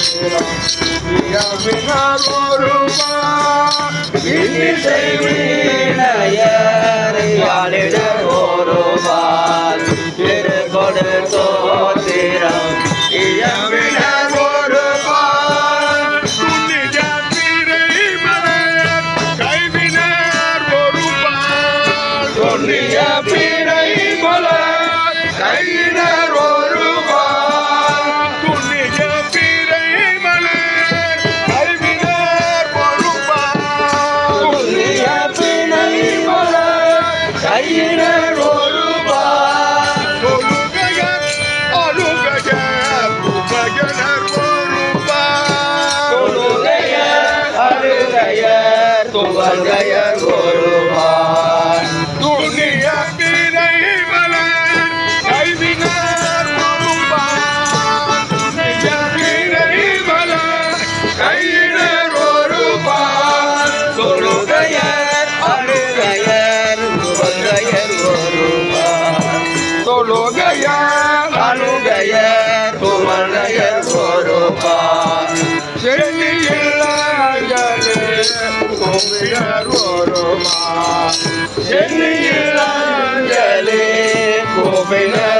Ya Vihar Oruba, Yini Devi. துவதய குருவான் துணிய விரைவல கைவினார் ஒருபான் துணிய விரைவல கையினர் ஒருபான் தொழுகையர் அணுகையர் துவதயர் ஒருபான் தொழுகையர் அணுகையர் துவதயர் ஒருபான் செல்லியர் கோவிலர்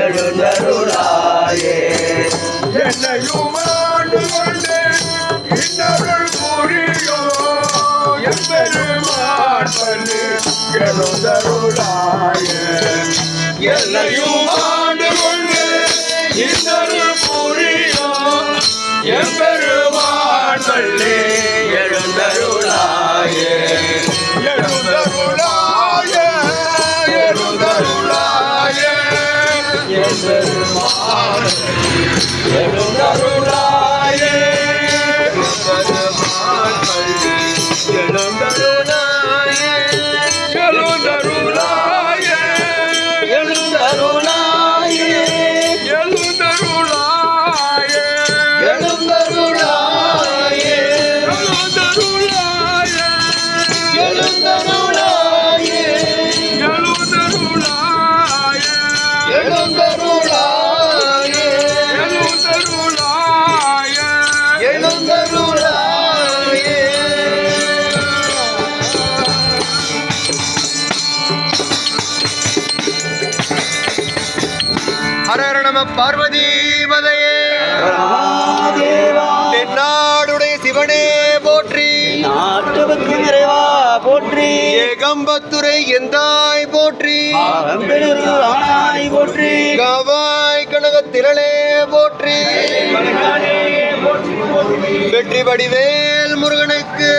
எழுந்தருளாயே என்னையும் ஆண்டு கொண்டு எம்பெருமான் எழுந்தருளாயே என்னையும் Gurur நம பார்வதி மதையே மகாதேவா தென்னாடுடைய சிவனே போற்றி. நாட்டுவக்கு நிறைவா போற்றி. ஏகம்பத்துரை எந்தாய் போற்றி. ஆனாய் போற்றி. கவாய் கனக திரளே போற்றி. வெற்றி வடிவேல் முருகனுக்கு